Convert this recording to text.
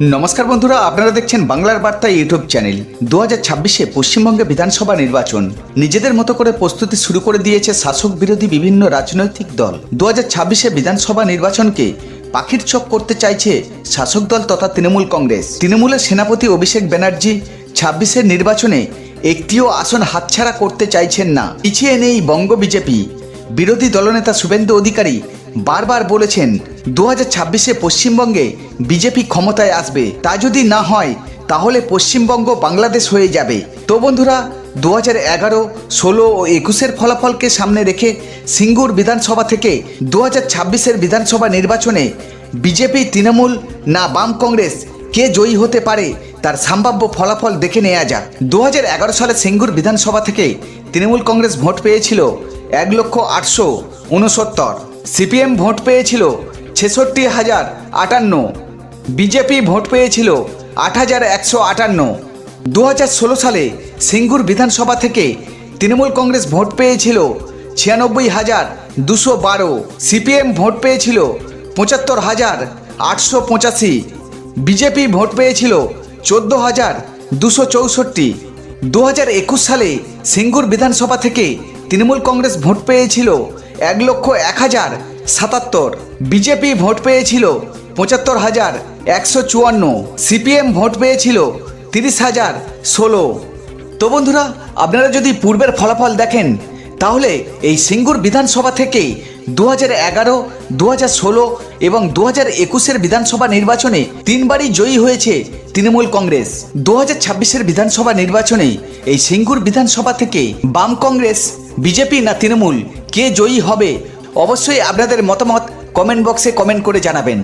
নমস্কার বন্ধুরা, আপনারা দেখছেন বাংলার বার্তা ইউটিউব চ্যানেল। দু হাজার ছাব্বিশে পশ্চিমবঙ্গে বিধানসভা নির্বাচন। নিজেদের মতো করে প্রস্তুতি শুরু করে দিয়েছে শাসক বিরোধী বিভিন্ন রাজনৈতিক দল। দু হাজার ছাব্বিশে বিধানসভা নির্বাচনকে পাখির চোখ করতে চাইছে শাসক দল তথা তৃণমূল কংগ্রেস। তৃণমূলের সেনাপতি অভিষেক ব্যানার্জি ছাব্বিশের নির্বাচনে একটিও আসন হাতছাড়া করতে চাইছেন না। পিছিয়ে নেই বঙ্গ বিজেপি। বিরোধী দলনেতা শুভেন্দু অধিকারী বারবার বলেছেন দু হাজার ছাব্বিশে পশ্চিমবঙ্গে বিজেপি ক্ষমতায় আসবে। তা যদি না হয়, তাহলে পশ্চিমবঙ্গ বাংলাদেশ হয়ে যাবে। তো বন্ধুরা দু হাজার এগারো, ষোলো ও একুশের ফলাফলকে সামনে রেখে সিঙ্গুর বিধানসভা থেকে দু হাজার ছাব্বিশের বিধানসভা নির্বাচনে বিজেপি, তৃণমূল না বাম কংগ্রেস কে জয়ী হতে পারে, তার সম্ভাব্য ফলাফল দেখে নেওয়া যাক। দু হাজার এগারো সালে সিঙ্গুর বিধানসভা থেকে তৃণমূল কংগ্রেস ভোট পেয়েছিল এক লক্ষ আটশো উনসত্তর। সিপিএম ভোট পেয়েছিল ছেষট্টি হাজার আটান্ন। বিজেপি ভোট পেয়েছিল আট হাজার একশো আটান্ন। দু হাজার ষোলো সালে সিঙ্গুর বিধানসভা থেকে তৃণমূল কংগ্রেস ভোট পেয়েছিল ছিয়ানব্বই হাজার দুশো বারো। সিপিএম ভোট পেয়েছিল পঁচাত্তর হাজার আটশো পঁচাশি। বিজেপি ভোট পেয়েছিল চোদ্দ হাজার দুশো চৌষট্টি। দু হাজার একুশ সালে সিঙ্গুর বিধানসভা থেকে তৃণমূল কংগ্রেস ভোট পেয়েছিল এক লক্ষ এক হাজার সাতাত্তর। বিজেপি ভোট পেয়েছিল পঁচাত্তর হাজার একশো চুয়ান্ন। সিপিএম ভোট পেয়েছিল তিরিশ হাজার ষোলো। তো বন্ধুরা, আপনারা যদি পূর্বের ফলাফল দেখেন, তাহলে এই সিঙ্গুর বিধানসভা থেকে দু হাজার এগারো দু হাজার ষোলো এবং দু হাজার একুশের বিধানসভা নির্বাচনে তিনবারই জয়ী হয়েছে তৃণমূল কংগ্রেস। দু হাজার ছাব্বিশের বিধানসভা নির্বাচনে এই সিঙ্গুর বিধানসভা থেকে বাম কংগ্রেস, বিজেপি না তৃণমূল কে জয়ী হবে? অবশ্যই আপনাদের মতামত কমেন্ট বক্সে কমেন্ট করে জানাবেন।